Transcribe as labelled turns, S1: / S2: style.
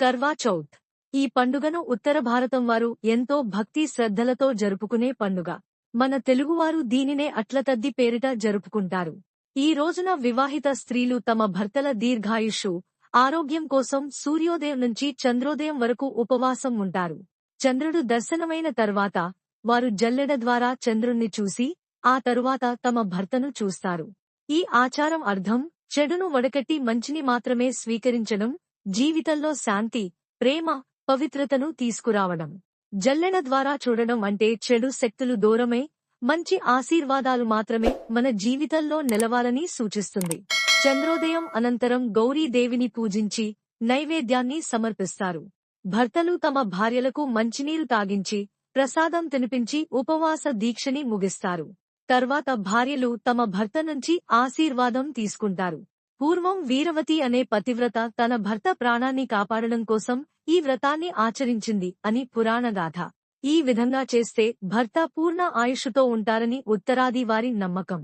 S1: కర్వా చౌత్. ఈ పండుగను ఉత్తర భారతం వారు ఎంతో భక్తి శ్రద్ధలతో జరుపుకునే పండుగ. మన తెలుగువారు దీనినే అట్లతద్ది పేరిట జరుపుకుంటారు. ఈ రోజున వివాహిత స్త్రీలు తమ భర్తల దీర్ఘాయుషు ఆరోగ్యం కోసం సూర్యోదయం నుంచి చంద్రోదయం వరకు ఉపవాసం ఉంటారు. చంద్రుడు దర్శనమైన తర్వాత వారు జల్లెడ ద్వారా చంద్రుణ్ణి చూసి ఆ తరువాత తమ భర్తను చూస్తారు. ఈ ఆచారం అర్థం చెడును వడకట్టి మంచిని మాత్రమే స్వీకరించడం జీవితంలో శాంతి ప్రేమ పవిత్రతను తీసుకురావడం. జల్లెడ ద్వారా చూడడం అంటే చెడు శక్తులు దూరమే మంచి ఆశీర్వాదాలు మాత్రమే మన జీవితంలో నిలవాలని సూచిస్తుంది. చంద్రోదయం అనంతరం గౌరీదేవిని పూజించి నైవేద్యాన్ని సమర్పిస్తారు. భర్తలు తమ భార్యలకు మంచినీరు తాగించి ప్రసాదం తినిపించి ఉపవాస దీక్షని ముగిస్తారు. తర్వాత భార్యలు తమ భర్త నుంచి ఆశీర్వాదం తీసుకుంటారు. పూర్వం వీరవతి అనే పతివ్రత తన భర్త ప్రాణాన్ని కాపాడడం కోసం ఈ వ్రతాన్ని ఆచరించింది అని పురాణగాథ ఈ విధంగా చేస్తే భర్త పూర్ణ ఆయుషుతో ఉంటారని ఉత్తరాది వారి నమ్మకం.